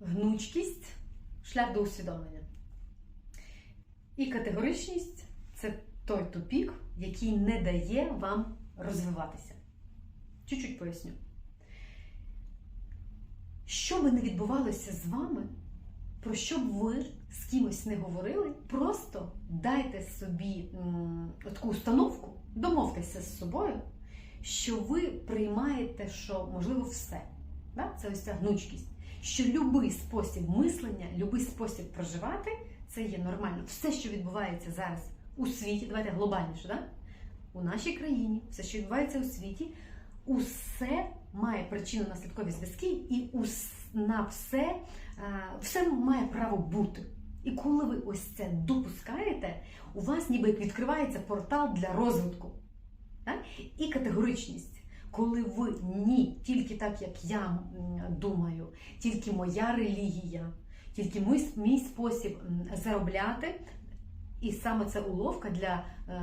гнучкість шлях до усвідомлення. І категоричність це той тупік, який не дає вам розвиватися. Чуть-чуть поясню. Що би не відбувалося з вами, про що б ви з кимось не говорили, просто дайте собі м, таку установку, домовтеся з собою, що ви приймаєте, що можливо все. Да? Це ось ця гнучкість. Що будь-який спосіб мислення, будь-який спосіб проживати це є нормально. Все, що відбувається зараз у світі, давайте глобальніше, да? у нашій країні, все, що відбувається у світі, усе має причинно-наслідкові зв'язки, і на все, е, все має право бути. І коли ви ось це допускаєте, у вас ніби відкривається портал для розвитку. Так? І категоричність. Коли ви ні, тільки так, як я думаю, тільки моя релігія, тільки мій, мій спосіб заробляти, і саме це уловка для е,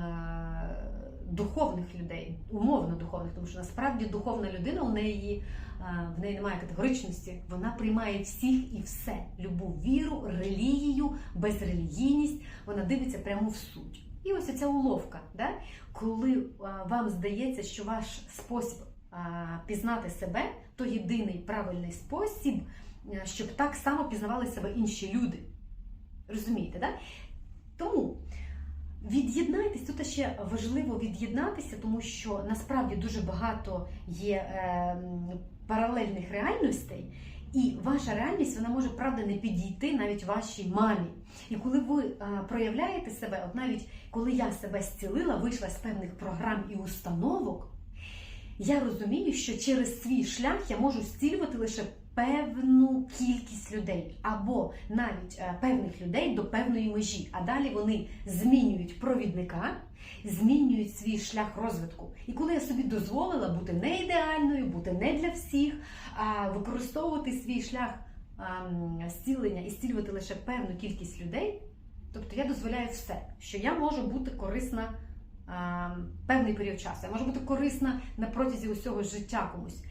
духовних людей, умовно духовних, тому що насправді духовна людина у неї е, в неї немає категоричності, вона приймає всіх і все, любу віру, релігію, безрелігійність, вона дивиться прямо в суть. І ось ця уловка, да? коли е, вам здається, що ваш спосіб е, пізнати себе то єдиний правильний спосіб, е, щоб так само пізнавали себе інші люди. Розумієте, да? Тому від'єднайтесь, тут ще важливо від'єднатися, тому що насправді дуже багато є паралельних реальностей, і ваша реальність вона може правда не підійти навіть вашій мамі. І коли ви е, проявляєте себе, от навіть коли я себе зцілила, вийшла з певних програм і установок, я розумію, що через свій шлях я можу зцілювати лише певну кількість людей, або навіть е, певних людей до певної межі. А далі вони змінюють провідника, змінюють свій шлях розвитку. І коли я собі дозволила бути не ідеальною, бути не для всіх, а використовувати свій шлях зцілення і зцілювати лише певну кількість людей, тобто я дозволяю все, що я можу бути корисна певний період часу, я можу бути корисна на протязі усього життя комусь.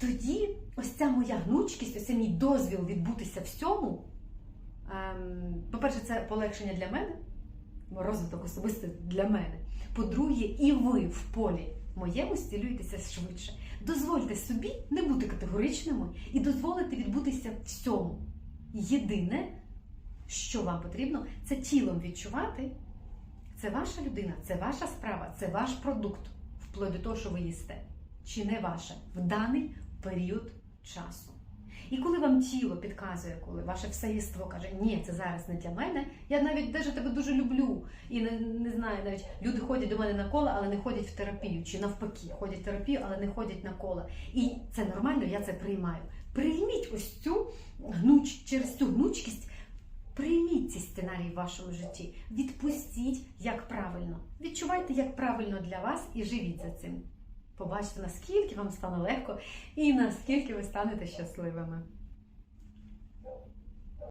Тоді ось ця моя гнучкість, ось цей мій дозвіл відбутися всьому. ем, По-перше, це полегшення для мене, розвиток особистий для мене. По-друге, і ви в полі моєму зцілюєтеся швидше. Дозвольте собі не бути категоричними і дозволити відбутися всьому. Єдине, що вам потрібно, це тілом відчувати. Це ваша людина, це ваша справа, це ваш продукт, вплоть до того, що ви їсте, чи не ваше в даний період часу. І коли вам тіло підказує, коли ваше все єство каже, ні, це зараз не для мене, я навіть даже тебе дуже люблю. І не, не знаю, навіть люди ходять до мене на коло, але не ходять в терапію, чи навпаки, ходять в терапію, але не ходять на коло. І це нормально, я це приймаю. Прийміть ось цю гнуч через цю гнучкість. Прийміть ці сценарії в вашому житті, відпустіть, як правильно. Відчувайте, як правильно для вас, і живіть за цим. Побачите, наскільки вам стане легко і наскільки ви станете щасливими.